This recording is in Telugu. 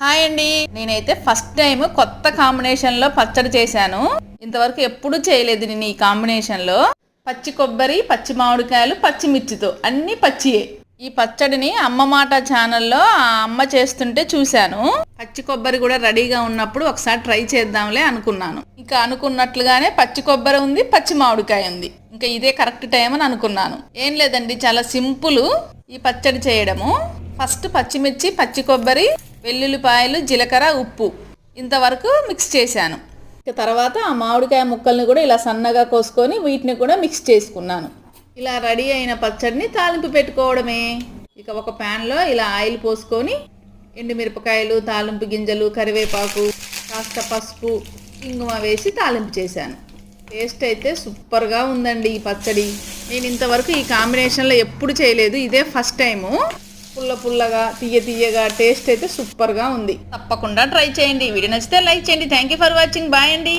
హాయ్ అండి. నేనైతే ఫస్ట్ టైం కొత్త కాంబినేషన్లో పచ్చడి చేశాను. ఇంతవరకు ఎప్పుడూ చేయలేదు నేను ఈ కాంబినేషన్లో పచ్చి కొబ్బరి పచ్చి మామిడికాయలు పచ్చిమిర్చితో అన్ని పచ్చియే. ఈ పచ్చడిని అమ్మ మాట ఛానల్లో ఆ అమ్మ చేస్తుంటే చూశాను. పచ్చి కొబ్బరి కూడా రెడీగా ఉన్నప్పుడు ఒకసారి ట్రై చేద్దాంలే అనుకున్నాను. ఇంకా అనుకున్నట్లుగానే పచ్చి కొబ్బరి ఉంది పచ్చి మామిడికాయ ఉంది. ఇంకా ఇదే కరెక్ట్ టైం అని అనుకున్నాను. ఏం లేదండి చాలా సింపుల్ ఈ పచ్చడి చేయడము. ఫస్ట్ పచ్చిమిర్చి పచ్చి కొబ్బరి వెల్లుల్లిపాయలు జీలకర్ర ఉప్పు ఇంతవరకు మిక్స్ చేశాను. తర్వాత ఆ మామిడికాయ ముక్కల్ని కూడా ఇలా సన్నగా కోసుకొని వీటిని కూడా మిక్స్ చేసుకున్నాను. ఇలా రెడీ అయిన పచ్చడిని తాలింపు పెట్టుకోవడమే. ఇక ఒక ప్యాన్లో ఇలా ఆయిల్ పోసుకొని ఎండుమిరపకాయలు తాలింపు గింజలు కరివేపాకు కాస్త పసుపు ఇంగుమ వేసి తాలింపు చేశాను. టేస్ట్ అయితే సూపర్గా ఉందండి ఈ పచ్చడి. నేను ఇంతవరకు ఈ కాంబినేషన్లో ఎప్పుడు చేయలేదు. ఇదే ఫస్ట్ టైము. పుల్ల పుల్లగా తీయ తీయగా టేస్ట్ అయితే సూపర్గా ఉంది. తప్పకుండా ట్రై చేయండి. వీడియో నచ్చితే లైక్ చేయండి. Thank you for watching bye అండి.